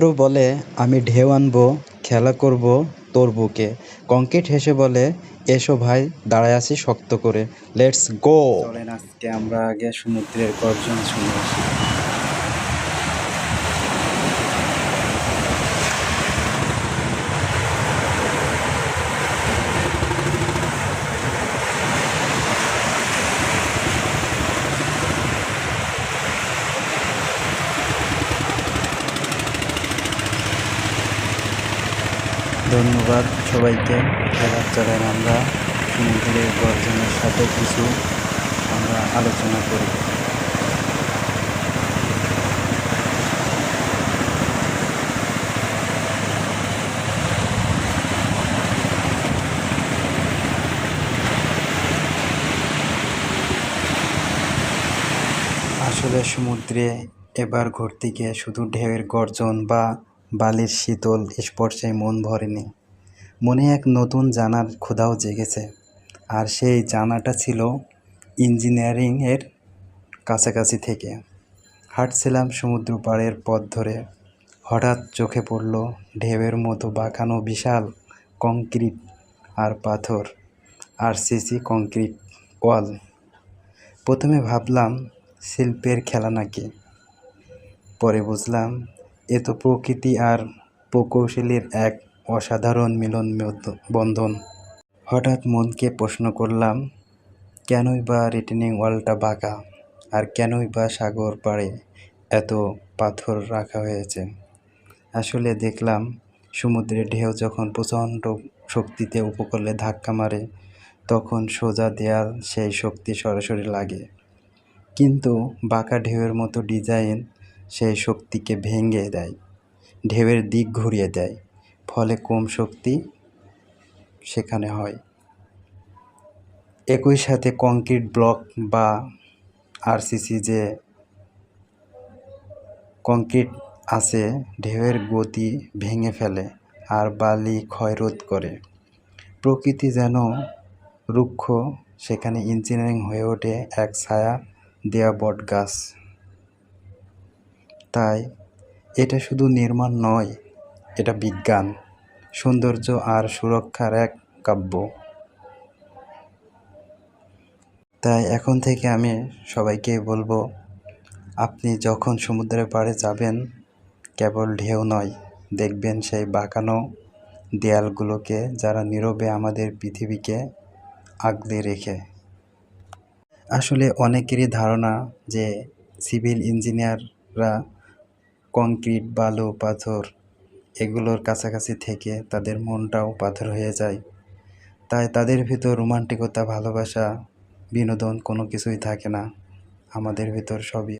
সমুদ্র বলে, আমি ঢেউ আনব, খেলা করব তোর বুকে। কংক্রিট হেসে বলে, এসো ভাই, দাঁড়ায় আছি শক্ত করে। Let's go! আজকে আমরা আগে সমুদ্রের গর্জন শুনে। আসি ধন্যবাদ সবাইকে এবার আমরা সমুদ্রের গর্জনের সাথে কিছু আমরা আলোচনা করি। আসলে সমুদ্রে এবার ঘুরতে গিয়ে শুধু ঢেউয়ের গর্জন বা বালির শীতল স্পর্শে মন ভরেনি। মনে এক নতুন জানার ক্ষুধাও জেগেছে। আর সেই জানাটা ছিল ইঞ্জিনিয়ারিংয়ের কাছাকাছি থেকে। হাঁটছিলাম সমুদ্র পাড়ের পথ ধরে। হঠাৎ চোখে পড়ল ঢেউয়ের মতো বাঁকানো বিশাল কংক্রিট আর পাথর আর সিসি কংক্রিট ওয়াল। প্রথমে ভাবলাম, শিল্পের খেলা নাকি? পরে বুঝলাম এ তো প্রকৃতি আর প্রকৌশলীর এক অসাধারণ মিলন বন্ধন। হঠাৎ মনকে প্রশ্ন করলাম, কেনই বা রিটেনিং ওয়ালটা বাঁকা? আর কেনই বা সাগর পাড়ে এত পাথর রাখা হয়েছে? আসলে দেখলাম, সমুদ্রের ঢেউ যখন প্রচণ্ড শক্তিতে উপকূলে ধাক্কা মারে, তখন সোজা দেয়াল সেই শক্তি সরাসরি লাগে। কিন্তু বাঁকা ঢেউয়ের মতো ডিজাইন সেই শক্তিকে ভেঙে দেয়, ঢেউয়ের দিক ঘুরিয়ে দেয়, ফলে কম শক্তি সেখানে হয়। একই সাথে কংক্রিট ব্লক বা আরসিসি যে কংক্রিট আছে, ঢেউয়ের গতি ভেঙে ফেলে আর বালি ক্ষয়রোধ করে। প্রকৃতি যেন রুক্ষ, সেখানে ইঞ্জিনিয়ারিং হয়ে ওঠে এক ছায়া দেয়া বট গাছ তাই এটা শুধু নির্মাণ নয়, এটা বিজ্ঞান, সৌন্দর্য আর সুরক্ষার এক কাব্য। তাই এখন থেকে আমি সবাইকে বলব, আপনি যখন সমুদ্রের পাড়ে যাবেন, কেবল ঢেউ নয়, দেখবেন সেই বাঁকানো দেয়ালগুলোকে যারা নীরবে আমাদের পৃথিবীকে আগলে রেখে। আসলে অনেকেরই ধারণা যে সিভিল ইঞ্জিনিয়াররা কংক্রিট, বালু, পাথর এগুলোর কাছাকাছি থেকে তাদের মনটাও পাথর হয়ে যায়। তাই তাদের ভিতর রোমান্টিকতা, ভালোবাসা, বিনোদন কোনো কিছুই থাকে না। আমাদের ভিতর সবই